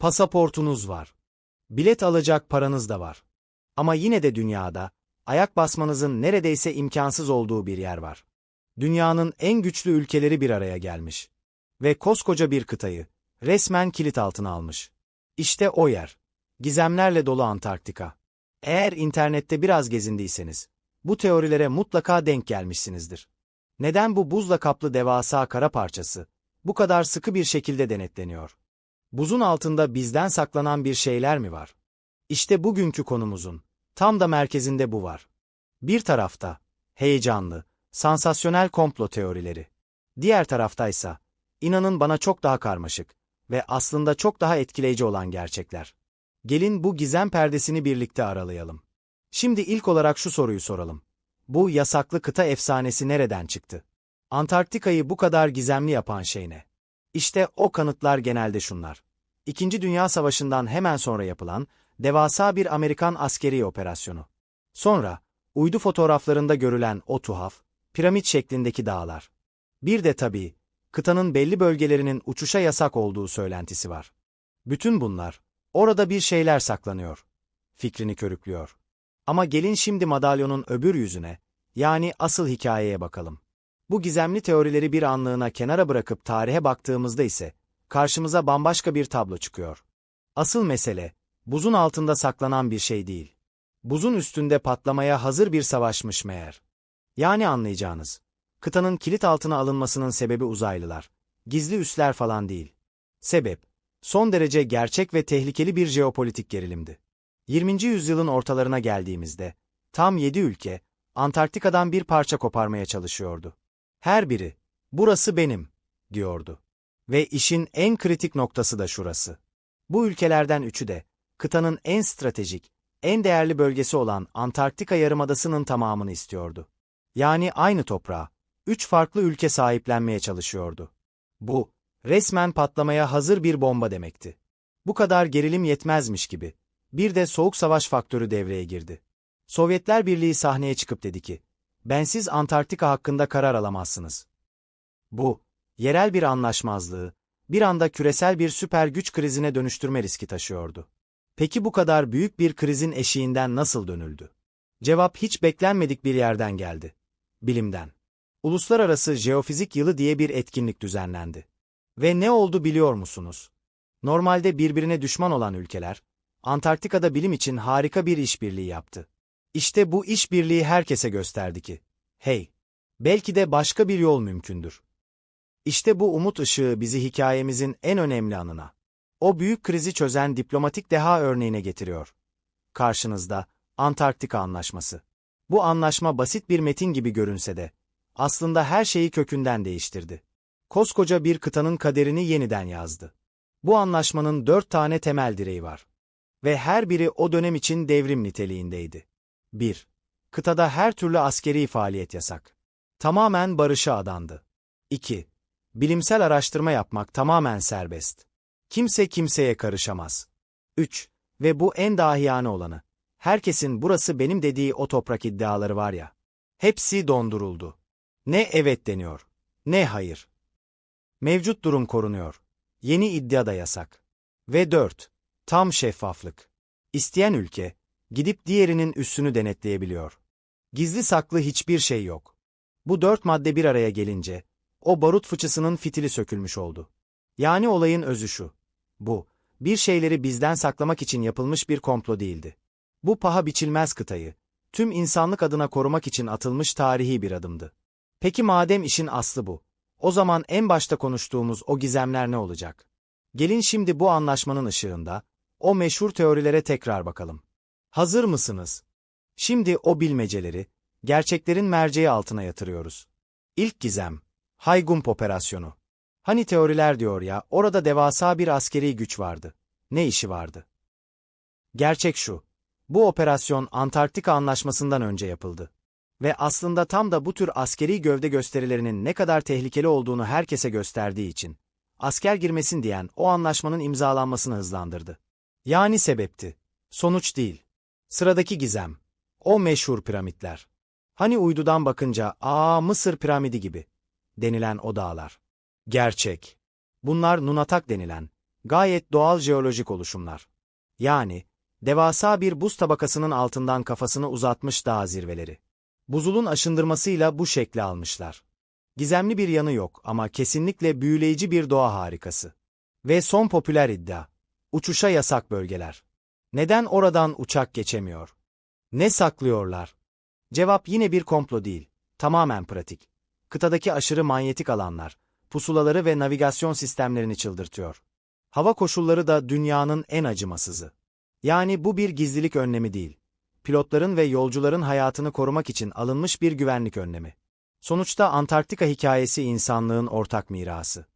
Pasaportunuz var. Bilet alacak paranız da var. Ama yine de dünyada, ayak basmanızın neredeyse imkansız olduğu bir yer var. Dünyanın en güçlü ülkeleri bir araya gelmiş. Ve koskoca bir kıtayı, resmen kilit altına almış. İşte o yer. Gizemlerle dolu Antarktika. Eğer internette biraz gezindiyseniz, bu teorilere mutlaka denk gelmişsinizdir. Neden bu buzla kaplı devasa kara parçası, bu kadar sıkı bir şekilde denetleniyor? Buzun altında bizden saklanan bir şeyler mi var? İşte bugünkü konumuzun, tam da merkezinde bu var. Bir tarafta, heyecanlı, sansasyonel komplo teorileri. Diğer taraftaysa, inanın bana çok daha karmaşık ve aslında çok daha etkileyici olan gerçekler. Gelin bu gizem perdesini birlikte aralayalım. Şimdi ilk olarak şu soruyu soralım. Bu yasaklı kıta efsanesi nereden çıktı? Antarktika'yı bu kadar gizemli yapan şey ne? İşte o kanıtlar genelde şunlar. İkinci Dünya Savaşı'ndan hemen sonra yapılan devasa bir Amerikan askeri operasyonu. Sonra, uydu fotoğraflarında görülen o tuhaf, piramit şeklindeki dağlar. Bir de tabii, kıtanın belli bölgelerinin uçuşa yasak olduğu söylentisi var. Bütün bunlar, orada bir şeyler saklanıyor. Fikrini körüklüyor. Ama gelin şimdi madalyonun öbür yüzüne, yani asıl hikayeye bakalım. Bu gizemli teorileri bir anlığına kenara bırakıp tarihe baktığımızda ise, karşımıza bambaşka bir tablo çıkıyor. Asıl mesele, buzun altında saklanan bir şey değil. Buzun üstünde patlamaya hazır bir savaşmış meğer. Yani anlayacağınız, kıtanın kilit altına alınmasının sebebi uzaylılar, gizli üsler falan değil. Sebep, son derece gerçek ve tehlikeli bir jeopolitik gerilimdi. 20. yüzyılın ortalarına geldiğimizde, tam 7 ülke, Antarktika'dan bir parça koparmaya çalışıyordu. Her biri, burası benim, diyordu. Ve işin en kritik noktası da şurası. Bu ülkelerden üçü de, kıtanın en stratejik, en değerli bölgesi olan Antarktika Yarımadası'nın tamamını istiyordu. Yani aynı toprağa, üç farklı ülke sahiplenmeye çalışıyordu. Bu, resmen patlamaya hazır bir bomba demekti. Bu kadar gerilim yetmezmiş gibi, bir de soğuk savaş faktörü devreye girdi. Sovyetler Birliği sahneye çıkıp dedi ki, bensiz Antarktika hakkında karar alamazsınız. Bu, yerel bir anlaşmazlığı, bir anda küresel bir süper güç krizine dönüştürme riski taşıyordu. Peki bu kadar büyük bir krizin eşiğinden nasıl dönüldü? Cevap hiç beklenmedik bir yerden geldi. Bilimden. Uluslararası Jeofizik Yılı diye bir etkinlik düzenlendi. Ve ne oldu biliyor musunuz? Normalde birbirine düşman olan ülkeler, Antarktika'da bilim için harika bir işbirliği yaptı. İşte bu işbirliği herkese gösterdi ki, hey, belki de başka bir yol mümkündür. İşte bu umut ışığı bizi hikayemizin en önemli anına. O büyük krizi çözen diplomatik deha örneğine getiriyor. Karşınızda Antarktika Anlaşması. Bu anlaşma basit bir metin gibi görünse de, aslında her şeyi kökünden değiştirdi. Koskoca bir kıtanın kaderini yeniden yazdı. Bu anlaşmanın dört tane temel direği var. Ve her biri o dönem için devrim niteliğindeydi. 1. Kıtada her türlü askeri faaliyet yasak. Tamamen barışa adandı. 2. Bilimsel araştırma yapmak tamamen serbest. Kimse kimseye karışamaz. 3. Ve bu en dahiyane olanı. Herkesin burası benim dediği o toprak iddiaları var ya. Hepsi donduruldu. Ne evet deniyor, ne hayır. Mevcut durum korunuyor. Yeni iddia da yasak. Ve 4. Tam şeffaflık. İsteyen ülke, gidip diğerinin üssünü denetleyebiliyor. Gizli saklı hiçbir şey yok. Bu dört madde bir araya gelince, o barut fıçısının fitili sökülmüş oldu. Yani olayın özü şu. Bu, bir şeyleri bizden saklamak için yapılmış bir komplo değildi. Bu paha biçilmez kıtayı, tüm insanlık adına korumak için atılmış tarihi bir adımdı. Peki madem işin aslı bu, o zaman en başta konuştuğumuz o gizemler ne olacak? Gelin şimdi bu anlaşmanın ışığında, o meşhur teorilere tekrar bakalım. Hazır mısınız? Şimdi o bilmeceleri, gerçeklerin merceği altına yatırıyoruz. İlk gizem, Haygump operasyonu. Hani teoriler diyor ya, orada devasa bir askeri güç vardı. Ne işi vardı? Gerçek şu, bu operasyon Antarktika Anlaşması'ndan önce yapıldı. Ve aslında tam da bu tür askeri gövde gösterilerinin ne kadar tehlikeli olduğunu herkese gösterdiği için, asker girmesin diyen o anlaşmanın imzalanmasını hızlandırdı. Yani sebepti. Sonuç değil. Sıradaki gizem. O meşhur piramitler. Hani uydudan bakınca, aa Mısır piramidi gibi, denilen o dağlar. Gerçek. Bunlar Nunatak denilen, Gayet doğal jeolojik oluşumlar. Yani, devasa bir buz tabakasının altından kafasını uzatmış dağ zirveleri. Buzulun aşındırmasıyla bu şekli almışlar. Gizemli bir yanı yok ama kesinlikle büyüleyici bir doğa harikası. Ve son popüler iddia. Uçuşa yasak bölgeler. Neden oradan uçak geçemiyor? Ne saklıyorlar? Cevap yine bir komplo değil. Tamamen pratik. Kıtadaki aşırı manyetik alanlar, pusulaları ve navigasyon sistemlerini çıldırtıyor. Hava koşulları da dünyanın en acımasızı. Yani bu bir gizlilik önlemi değil. Pilotların ve yolcuların hayatını korumak için alınmış bir güvenlik önlemi. Sonuçta Antarktika hikayesi insanlığın ortak mirası.